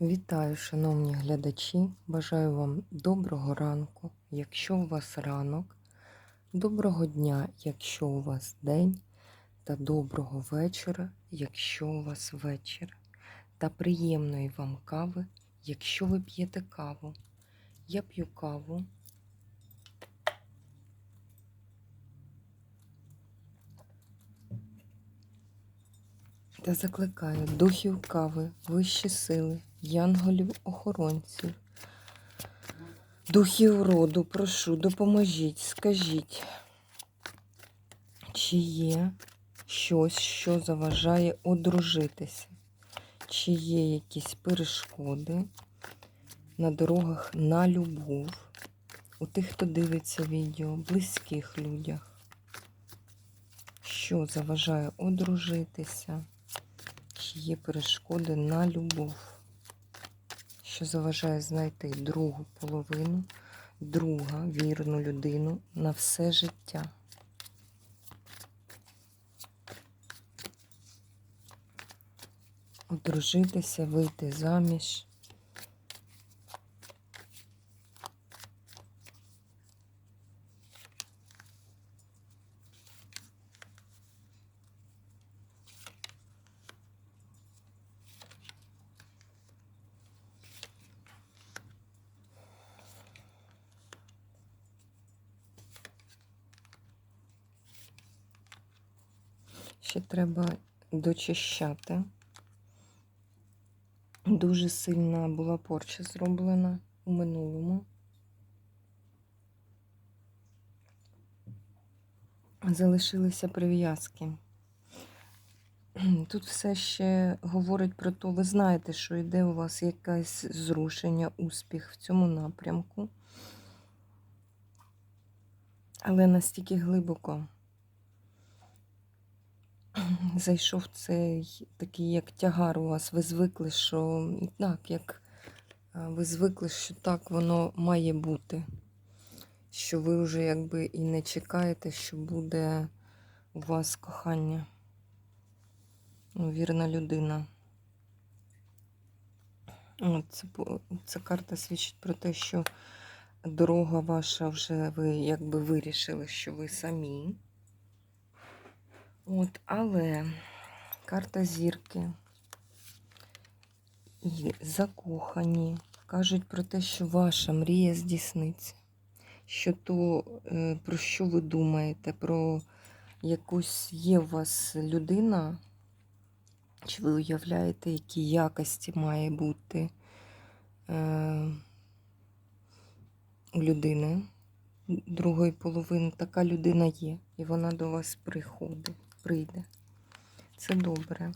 Вітаю, шановні глядачі! Бажаю вам доброго ранку, якщо у вас ранок, доброго дня, якщо у вас день, та доброго вечора, якщо у вас вечір, та приємної вам кави, якщо ви п'єте каву. Я п'ю каву. Та закликаю духів кави, вищі сили, янголів-охоронців, духів роду, прошу, допоможіть, скажіть, чи є щось, що заважає одружитися, чи є якісь перешкоди на дорогах на любов, у тих, хто дивиться відео, близьких людях, що заважає одружитися. Чи є перешкоди на любов, що заважає знайти другу половину, друга вірну людину на все життя. Одружитися, вийти заміж. Ще треба дочищати. Дуже сильна була порча зроблена у минулому. Залишилися прив'язки. Тут все ще говорить про те, ви знаєте, що йде у вас якесь зрушення, успіх в цьому напрямку. Але настільки глибоко зайшов цей такий, як тягар у вас. Ви звикли, що так, як ви звикли, що так воно має бути. Що ви вже якби і не чекаєте, що буде у вас кохання. Ну, вірна людина. От, це, Ця карта свідчить про те, що дорога ваша вже ви якби вирішили, що ви самі. От, але карта зірки. І закохані. Кажуть про те, що ваша мрія здійсниться. Що то, е, про що ви думаєте, про якусь є у вас людина, чи ви уявляєте, які якості має бути е, у людини? Другої половини. Така людина є, і вона до вас приходить прийде. Це добре.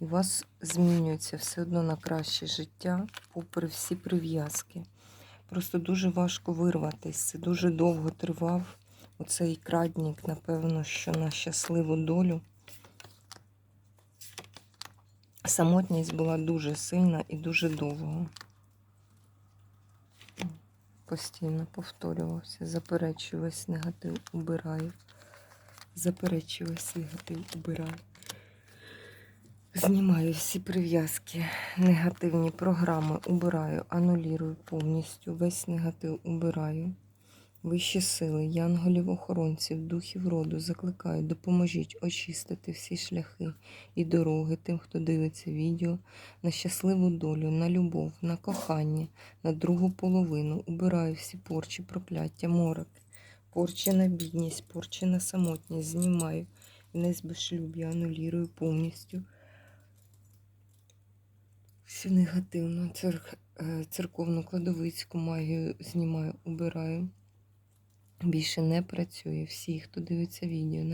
І у вас змінюється все одно на краще життя, попри всі прив'язки. Просто дуже важко вирватися. Це дуже довго тривав. Оцей крадник, напевно, що на щасливу долю. Самотність була дуже сильна і дуже довго. Постійно повторювався, заперечую весь негатив, убираю. Заперечую негатив, убираю. Знімаю всі прив'язки, негативні програми убираю, анулірую повністю. Весь негатив убираю. Вищі сили, янголів-охоронців, духів роду закликаю, допоможіть очистити всі шляхи і дороги тим, хто дивиться відео, на щасливу долю, на любов, на кохання, на другу половину. Убираю всі порчі, прокляття, мороки. Порчі на бідність, порчі на самотність знімаю. Вінець безшлюб'я анулірую повністю. Всю негативну цер... Е, церковну кладовицьку магію знімаю, убираю. Більше не працює. Всі, хто дивиться відео,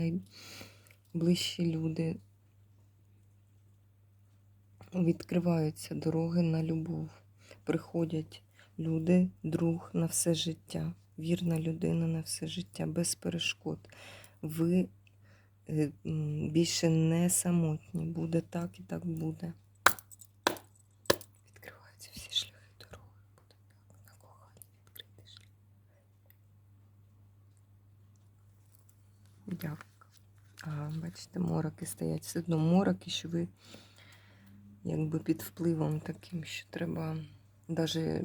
найближчі люди відкриваються дороги на любов. Приходять люди, друг на все життя вірна людина на все життя, без перешкод. Ви е, більше не самотні. Буде так і так буде. Відкриваються всі шляхи дороги. Буде так, на кохання відкритий шлях. Дякую. А, бачите, мороки стоять. Все одно мороки, що ви якби під впливом таким, що треба навіть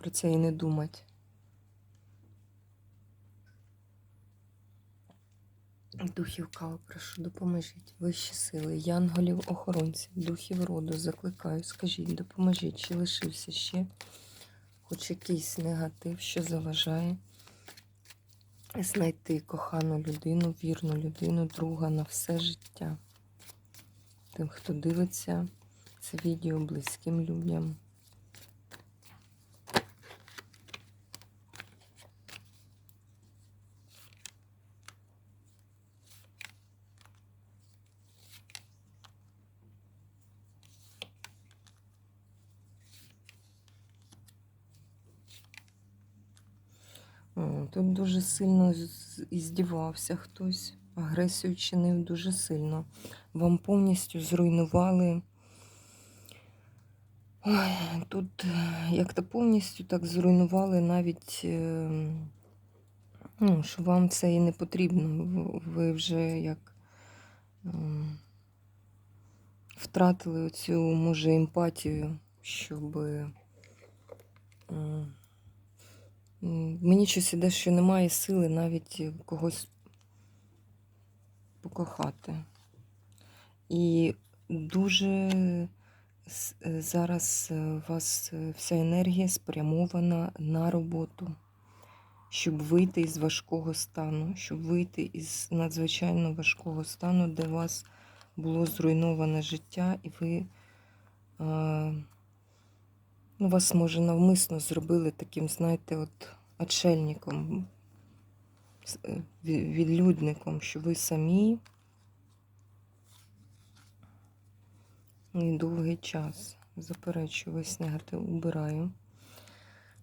про це і не думати. Духів кал, прошу, допоможіть. Вищі сили, янголів, охоронців, духів роду, закликаю, скажіть, допоможіть, чи лишився ще хоч якийсь негатив, що заважає знайти кохану людину, вірну людину, друга на все життя. Тим, хто дивиться це відео близьким людям. О, Тут дуже сильно з- іздівався хтось, агресію чинив дуже сильно. Вам повністю зруйнували. Ой, тут як-то повністю так зруйнували навіть, е, ну, що вам це і не потрібно. Ви вже як ем, втратили оцю, може, емпатію, щоб. Мені щось іде, що немає сили навіть когось покохати. І дуже е, зараз е, у вас е, вся енергія спрямована на роботу, щоб вийти із важкого стану, щоб вийти із надзвичайно важкого стану, де у вас було зруйноване життя, і ви. Вас, може, навмисно зробили таким, знаєте, от отшельником, е, ві- відлюдником, що ви самі і довгий час. Заперечую, весь негатив убираю.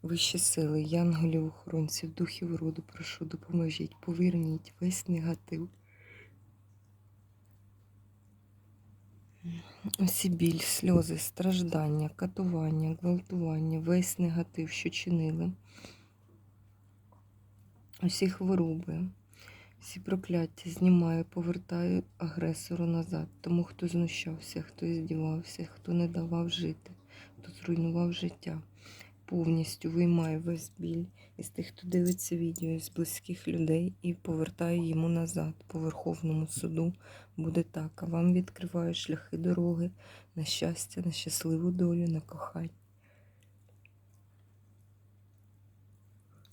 Вищі сили, янголів, охоронців, духів роду, прошу, допоможіть, поверніть весь негатив. Всі біль, сльози, страждання, катування, гвалтування, весь негатив, що чинили. Усі хвороби, всі прокляття знімаю, повертаю агресору назад. Тому хто знущався, хто здівався, хто не давав жити, хто зруйнував життя. Повністю виймаю весь біль із тих, хто дивиться відео, з близьких людей і повертаю йому назад. По Верховному суду буде так. А вам відкриваю шляхи дороги на щастя, на щасливу долю, на кохання.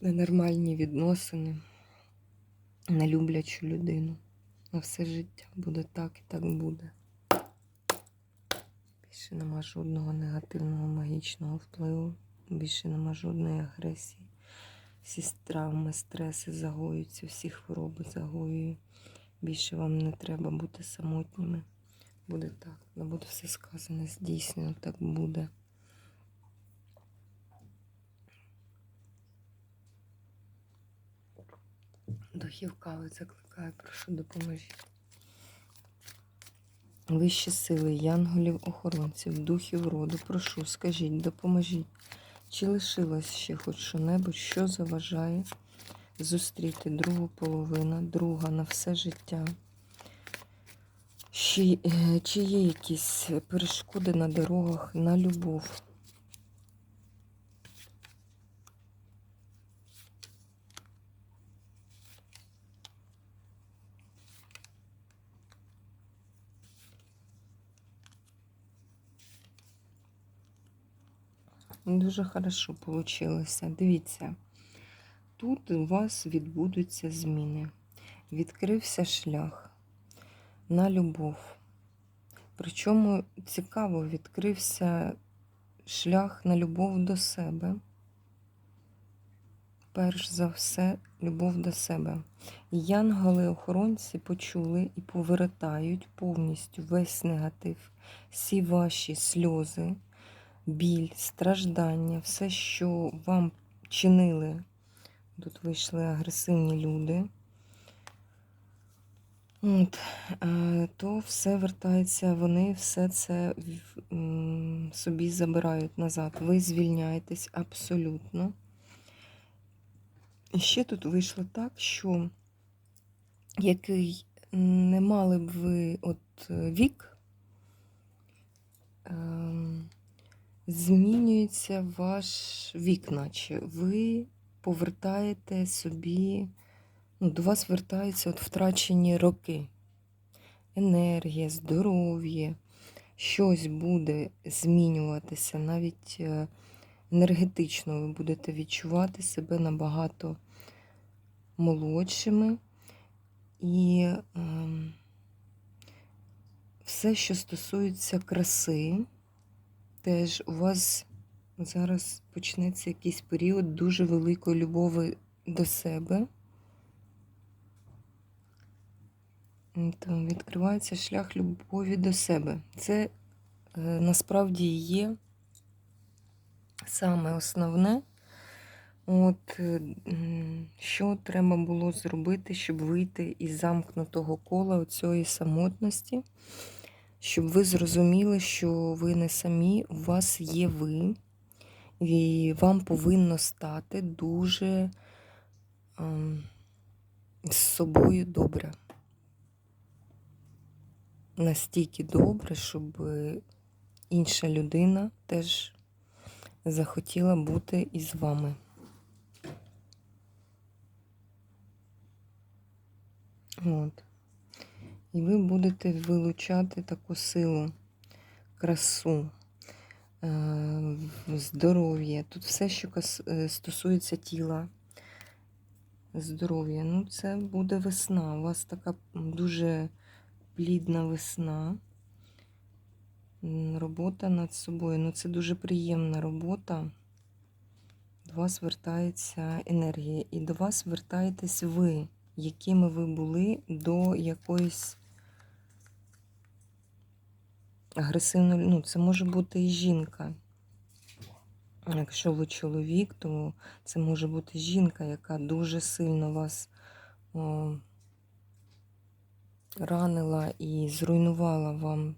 На нормальні відносини, на люблячу людину. На все життя буде так і так буде. Більше нема жодного негативного магічного впливу, більше нема жодної агресії. Всі травми, стреси загоюються, всі хвороби загоюю. Більше вам не треба бути самотніми. Буде так. Не буде все сказане, здійснено, так буде. Духів кави закликаю, прошу допоможіть. Вищі сили, янголів, охоронців, духів роду, прошу, скажіть, допоможіть. Чи лишилось ще хоч що-небудь, що заважає зустріти другу половину, друга на все життя? Чи, е, чи є якісь перешкоди на дорогах на любов? Дуже хорошо вийшло. Дивіться, тут у вас відбудуться зміни. Відкрився шлях на любов. Причому цікаво, відкрився шлях на любов до себе. Перш за все, любов до себе. Янголи-охоронці почули і повертають повністю весь негатив, всі ваші сльози, біль, страждання, все, що вам чинили. Тут вийшли агресивні люди. От, е, то все вертається, вони все це собі забирають назад. Ви звільняєтесь абсолютно. І ще тут вийшло так, що який не мали б ви от вік, змінюється ваш вік, наче ви повертаєте собі, ну, до вас вертаються от втрачені роки. Енергія, здоров'я, щось буде змінюватися, навіть е, енергетично ви будете відчувати себе набагато молодшими. І ем, все, що стосується краси, теж у вас зараз почнеться якийсь період дуже великої любові до себе. То відкривається шлях любові до себе. Це е, насправді є саме основне, от, е, що треба було зробити, щоб вийти із замкнутого кола цієї самотності, щоб ви зрозуміли, що ви не самі, у вас є ви, і вам повинно стати дуже ем, з собою добре. Настільки добре, щоб інша людина теж захотіла бути із вами. От. І ви будете вилучати таку силу, красу, е, здоров'я. Тут все, що е, стосується тіла, здоров'я. Ну, це буде весна. У вас така дуже плідна весна. Робота над собою. Ну, це дуже приємна робота. До вас вертається енергія. І до вас вертаєтесь ви, якими ви були до якоїсь агресивної. Ну, це може бути і жінка. Якщо ви чоловік, то це може бути жінка, яка дуже сильно вас о, ранила і зруйнувала вам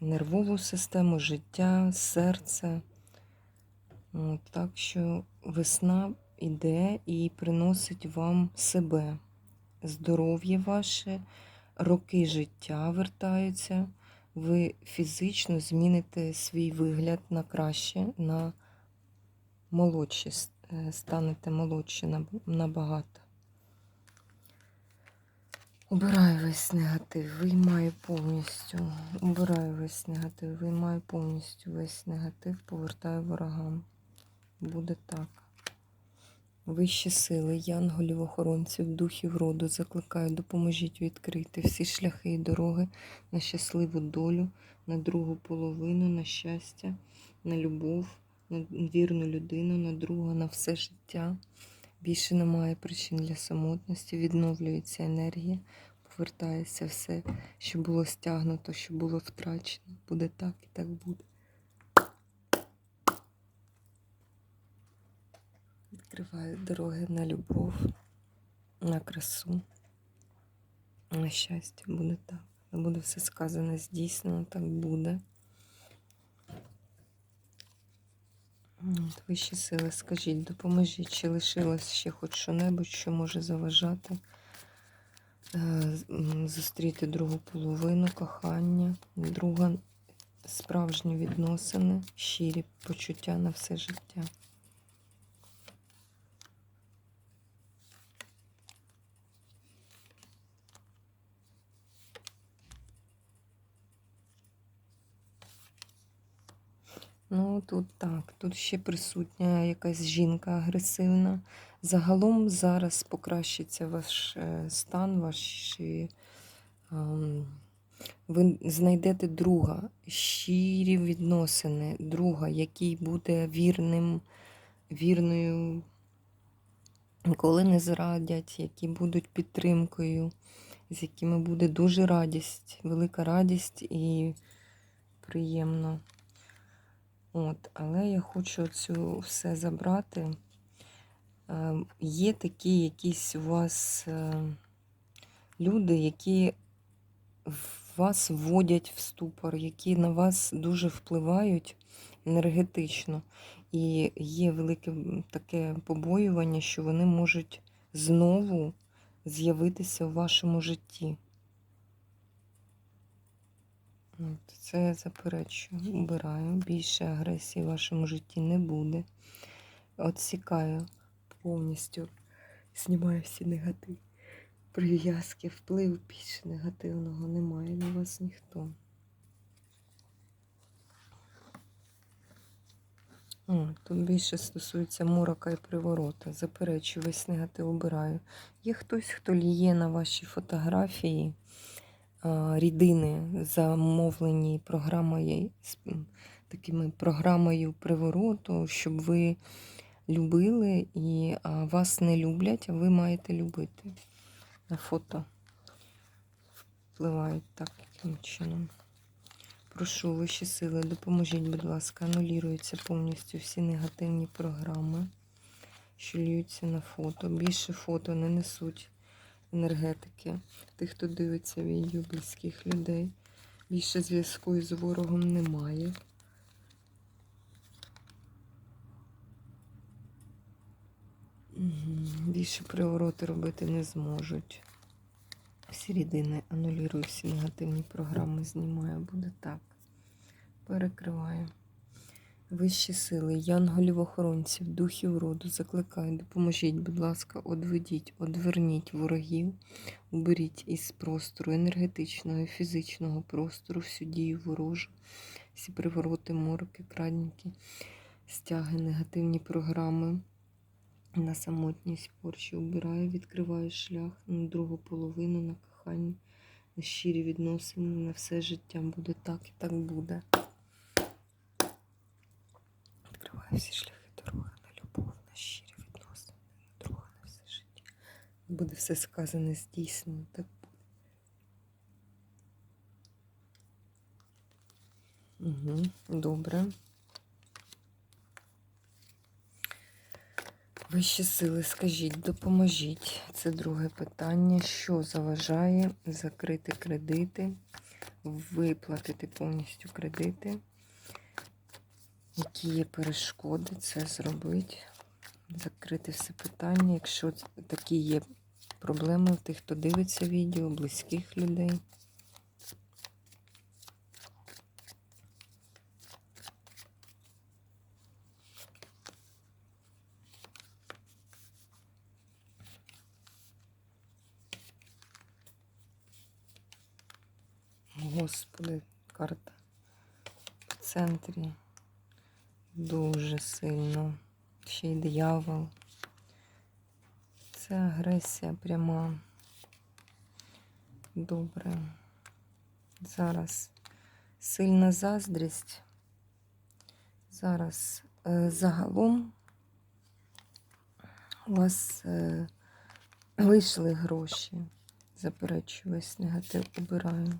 нервову систему, життя, серце. От, так що весна іде і приносить вам себе, здоров'я ваше, роки життя вертаються. Ви фізично зміните свій вигляд на краще, на молодші, е, станете молодші наб- набагато. Убираю весь негатив, виймаю повністю. Убираю весь негатив, виймаю повністю весь негатив, повертаю ворогам. Буде так. Вищі сили, янголів, охоронців, духів роду закликаю, допоможіть відкрити всі шляхи і дороги на щасливу долю, на другу половину, на щастя, на любов, на вірну людину, на друга, на все життя. Більше немає причин для самотності, відновлюється енергія, повертається все, що було стягнуто, що було втрачено. Буде так і так буде. Відкриваю дороги на любов, на красу, на щастя. Буде так. Буде все сказане, здійснено, так буде. От, Вищі сили, скажіть, допоможіть, чи лишилось ще хоч що-небудь, що може заважати е, зустріти другу половину, кохання, друга справжні відносини, щирі почуття на все життя. Ну, тут так, тут ще присутня якась жінка агресивна. Загалом зараз покращиться ваш е, стан, ваші. ем, Ви знайдете друга, щирі відносини, друга, який буде вірним, вірною, ніколи не зрадять, які будуть підтримкою, з якими буде дуже радість, велика радість і приємно. От, але я хочу цю все забрати. Е, Є такі якісь у вас е, люди, які вас вводять в ступор, які на вас дуже впливають енергетично. І є велике таке побоювання, що вони можуть знову з'явитися в вашому житті. От, Це я заперечую. Убираю. Більше агресії в вашому житті не буде. Отсікаю повністю. Знімаю всі негатив. Прив'язки, впливу більше негативного немає на вас ніхто. О, тут більше стосується морока і приворота. Заперечую, весь негатив убираю. Є хтось, хто ліє на ваші фотографії рідини, замовлені програмою, такими програмою привороту, щоб ви любили і вас не люблять, а ви маєте любити. На фото впливають таким чином. Прошу вищі сили, допоможіть, будь ласка, анулюються повністю всі негативні програми, що льються на фото. Більше фото не несуть енергетики. Тих, хто дивиться відео близьких людей. Більше зв'язку із ворогом немає. Більше привороти робити не зможуть. Всі рідини анулюю, всі негативні програми знімаю. Буде так. Перекриваю. Вищі сили, янголів-охоронців, духів роду, закликаю, допоможіть, будь ласка, одведіть, одверніть ворогів, уберіть із простору енергетичного і фізичного простору всю дію ворожу, всі привороти, мороки, крадніки, стяги, негативні програми. На самотність порчі убираю, відкриваю шлях на другу половину, на кохання, на щирі відносини, на все життя буде так і так буде. Відкриваю всі шляхи дороги на любов, на щирі відносини, на друга на все життя. Буде все сказане здійснено, так буде. Угу, добре. Вищі сили, скажіть, допоможіть. Це друге питання. Що заважає закрити кредити, виплатити повністю кредити? Які є перешкоди це зробити? Закрити все питання. Якщо такі є проблеми у тих, хто дивиться відео, близьких людей. Господи, карта в центрі дуже сильно. Ще й диявол. Це агресія пряма. Добре. Зараз сильна заздрість. Зараз е, загалом у вас е, вийшли гроші. Заперечую весь негатив, убираю.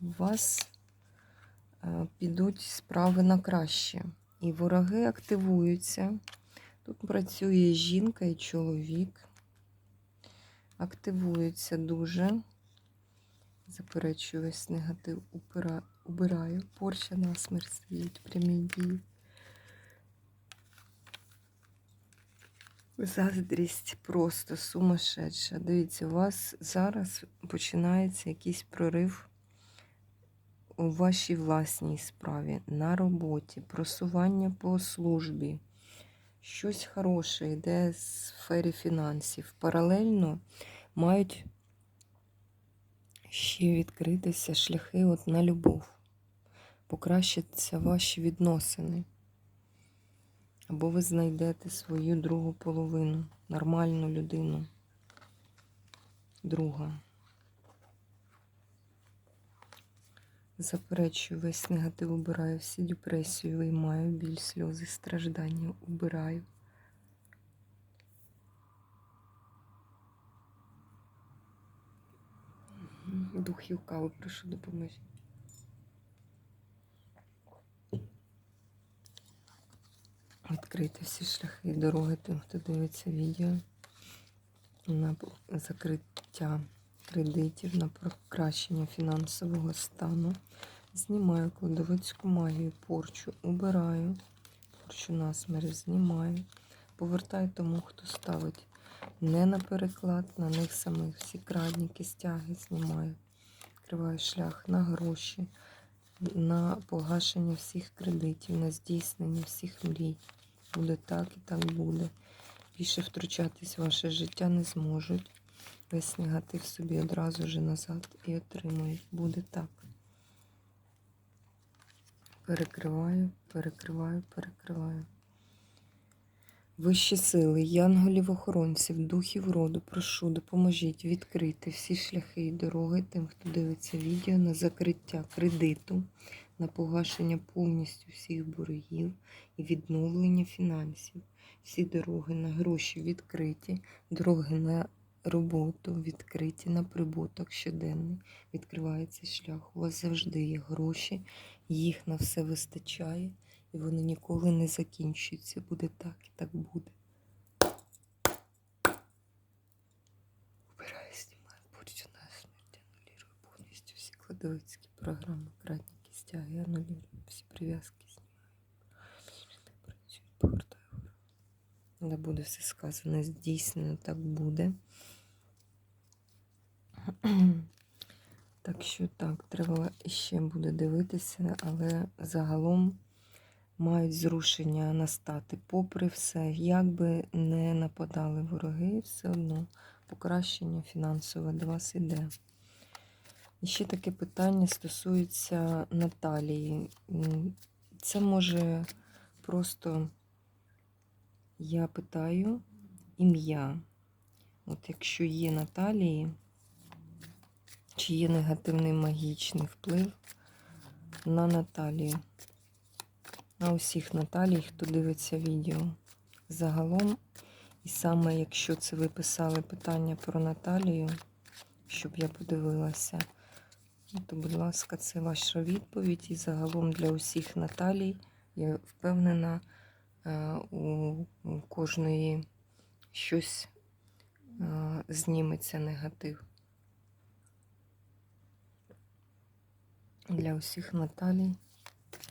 У вас е, підуть справи на краще. І вороги активуються. Тут працює жінка і чоловік. Активуються дуже. Заперечую весь негатив, убираю. Порча на смерть стоїть, прямі дії. Заздрість просто сумасшедша. Дивіться, у вас зараз починається якийсь прорив у вашій власній справі, на роботі, просування по службі. Щось хороше йде з сфері фінансів. Паралельно мають ще відкритися шляхи от на любов. Покращаться ваші відносини. Або ви знайдете свою другу половину, нормальну людину. Друга. Заперечую весь негатив, убираю всі депресію, виймаю біль, сльози, страждання, убираю. Мгм. Духів кави, прошу допоможіть. Відкрити всі шляхи і дороги тим, хто дивиться відео на закриття кредитів, на покращення фінансового стану. Знімаю кладовицьку магію, порчу, убираю, порчу на смерть знімаю. Повертаю тому, хто ставить не на переклад, на них самих всі крадніки, стяги знімаю. Відкриваю шлях на гроші, на погашення всіх кредитів, на здійснення всіх мрій. Буде так і так буде. Більше втручатись в ваше життя не зможуть. Весь негатив собі одразу же назад і отримують. Буде так. Перекриваю, перекриваю, перекриваю. Вищі сили, янголів охоронців, духів роду, прошу, допоможіть відкрити всі шляхи і дороги тим, хто дивиться відео на закриття кредиту, на погашення повністю всіх боргів і відновлення фінансів. Всі дороги на гроші відкриті, дороги на роботу відкриті, на прибуток щоденний. Відкривається шлях. У вас завжди є гроші, їх на все вистачає, і вони ніколи не закінчуються. Буде так і так буде. Убираю, знімаю, порчена смерть, анулірую повністю всі кладовицькі програми, кратники, стяги, анулірую, всі прив'язки знімаю. Але буде все сказано, здійснено, так буде. Так що так, треба ще буде дивитися, але загалом мають зрушення настати. Попри все, як би не нападали вороги, все одно покращення фінансове до вас іде. І ще таке питання стосується Наталії. Це може просто я питаю ім'я. От якщо є Наталії, чи є негативний магічний вплив на Наталію, на усіх Наталій, хто дивиться відео. Загалом, і саме якщо це ви писали питання про Наталію, щоб я подивилася, то, будь ласка, це ваша відповідь. І загалом для усіх Наталій, я впевнена, е, у у кожної щось е, зніметься негатив. Для усіх Наталій.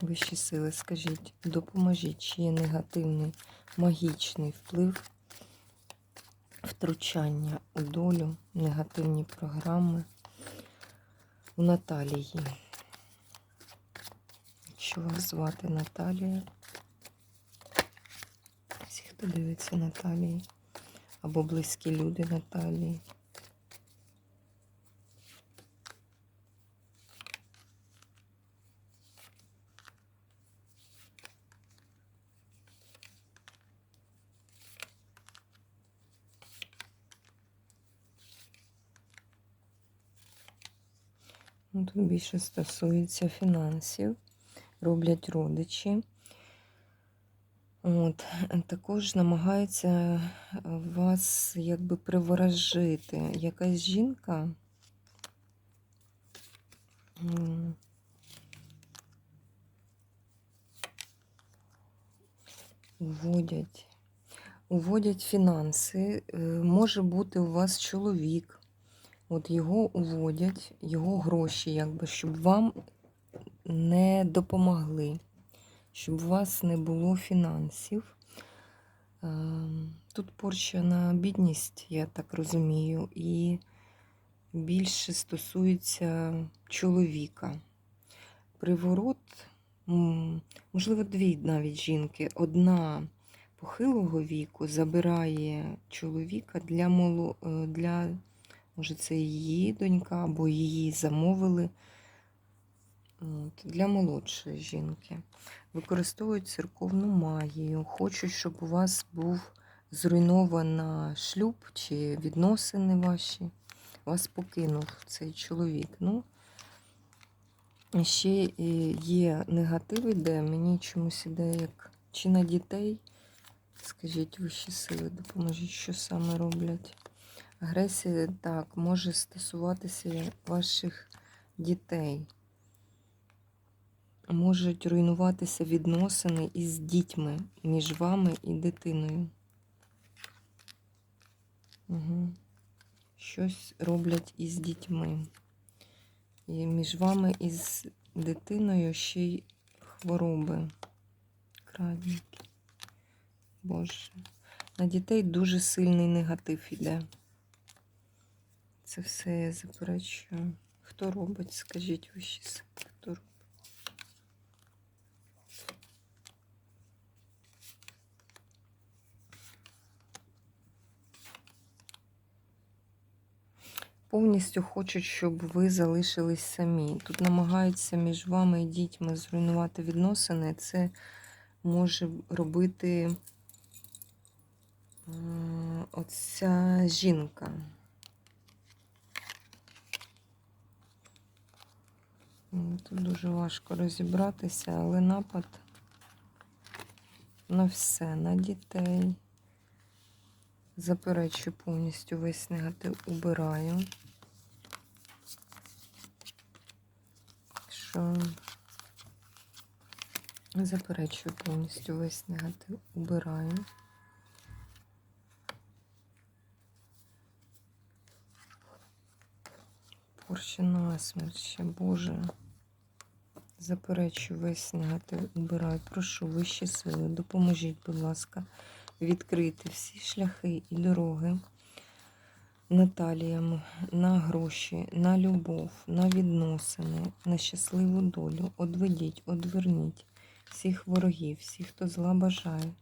Вищі сили, скажіть, допоможіть, чи є негативний магічний вплив, втручання у долю, негативні програми у Наталії. Якщо вас звати Наталія, всі, хто дивиться Наталії, або близькі люди Наталії. Тут більше стосується фінансів, роблять родичі. От, також намагаються вас якби приворожити. Якась жінка. Уводять. Уводять фінанси. Е, Може бути у вас чоловік. От його уводять, його гроші, якби, щоб вам не допомогли, щоб у вас не було фінансів. Ем, Тут порча на бідність, я так розумію, і більше стосується чоловіка. Приворот, можливо, дві навіть жінки. Одна похилого віку забирає чоловіка для е, для Може, це її донька, або її замовили От, для молодшої жінки. Використовують церковну магію. Хочуть, щоб у вас був зруйнована шлюб чи відносини ваші. Вас покинув цей чоловік. Ну, ще е, є негатив іде, мені чомусь іде як чи на дітей. Скажіть вищі сили, допоможіть, що саме роблять. Агресія так може стосуватися ваших дітей. Можуть руйнуватися відносини із дітьми між вами і дитиною. Угу. Щось роблять із дітьми. І між вами і з дитиною ще й хвороби. Крадники. Боже. На дітей дуже сильний негатив іде. Це все я заперечую. Хто робить, скажіть ви ще хто робить. Повністю хочуть, щоб ви залишились самі. Тут намагаються між вами і дітьми зруйнувати відносини. Це може робити оця жінка. Тут дуже важко розібратися, але напад на все, на дітей. Заперечую повністю весь негатив, убираю. Що заперечую повністю весь негатив, убираю. Порча насмерть ще, Боже. Заперечую весь негатив, убираю. Прошу вищі сили, допоможіть, будь ласка, відкрити всі шляхи і дороги Наталіям на гроші, на любов, на відносини, на щасливу долю. Одведіть, одверніть всіх ворогів, всіх, хто зла бажає,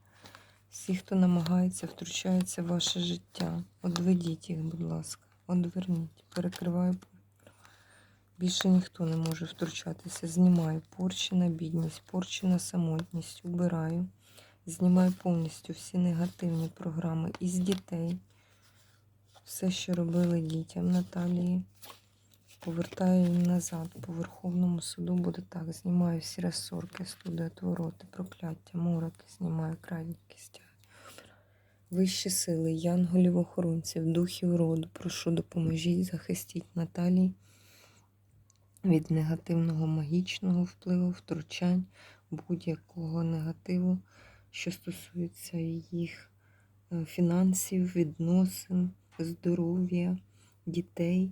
всіх, хто намагається, втручається в ваше життя. Одведіть їх, будь ласка, одверніть, перекриваю. Більше ніхто не може втручатися. Знімаю порчі на бідність, порчі на самотність, убираю. Знімаю повністю всі негативні програми із дітей. Все, що робили дітям Наталії. Повертаю їм назад. По Верховному суду буде так. Знімаю всі розсорки, студи, отвороти, прокляття, мороки, знімаю крадніки, стягаю. Вищі сили, янголів, охоронців, духів роду. Прошу, допоможіть, захистіть Наталії від негативного магічного впливу, втручань, будь-якого негативу, що стосується їх е, фінансів, відносин, здоров'я, дітей.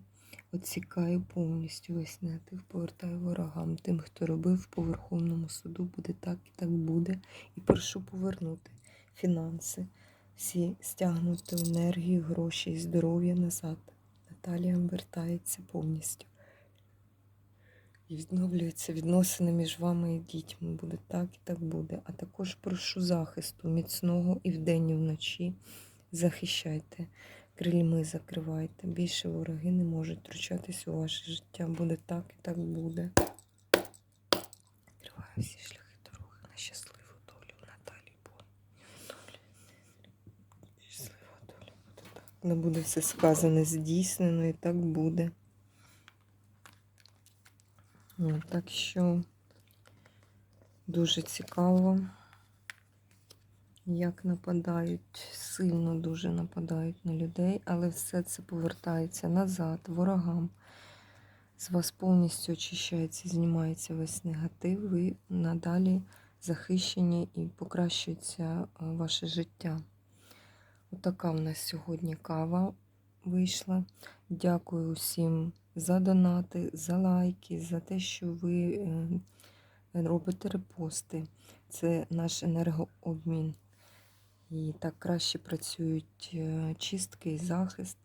Оцікаю повністю весь негатив, повертаю ворогам. Тим, хто робив по Верховному суду, буде так і так буде. І прошу повернути фінанси, всі стягнути енергію, гроші і здоров'я назад. Наталія вертається повністю. І відновлюються відносини між вами і дітьми. Буде так і так буде. А також прошу захисту міцного і вдень, і вночі. Захищайте, крильми закривайте. Більше вороги не можуть втручатись у ваше життя. Буде так і так буде. Відкриваю всі шляхи дороги на щасливу долю Наталії Бон. Щаслива доля буде так. Не буде все сказане, здійснено, і так буде. Так що дуже цікаво, як нападають, сильно дуже нападають на людей, але все це повертається назад, ворогам. З вас повністю очищається, знімається весь негатив, ви надалі захищені і покращується е, ваше життя. Отака в нас сьогодні кава вийшла. Дякую усім за донати, за лайки, за те, що ви е, робите репости. Це наш енергообмін. І так краще працюють е, чистки і захист.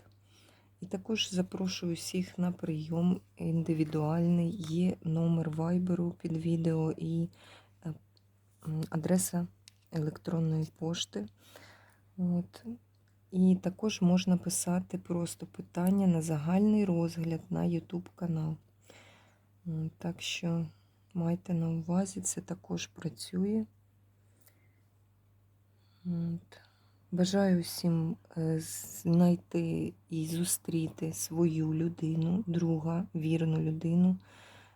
І також запрошую всіх на прийом індивідуальний. Є номер вайберу під відео і е, адреса електронної пошти. От. І також можна писати просто питання на загальний розгляд на YouTube канал. Так що майте на увазі, це також працює. От. Бажаю всім е, знайти і зустріти свою людину, друга, вірну людину,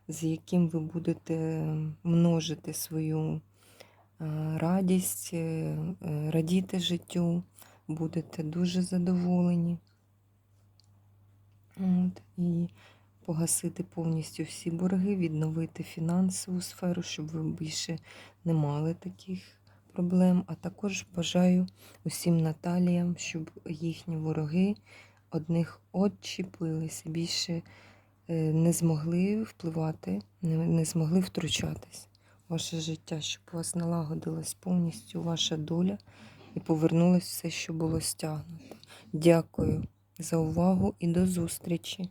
з яким ви будете множити свою е, радість, е, радіти життю, будете дуже задоволені. От, і погасити повністю всі борги, відновити фінансову сферу, щоб ви більше не мали таких проблем. А також бажаю усім Наталіям, щоб їхні вороги одних отчепилися, більше е, не змогли впливати, не, змогли втручатись ваше життя, щоб у вас налагодилась повністю ваша доля і повернулось все, що було стягнуто. Дякую за увагу і до зустрічі!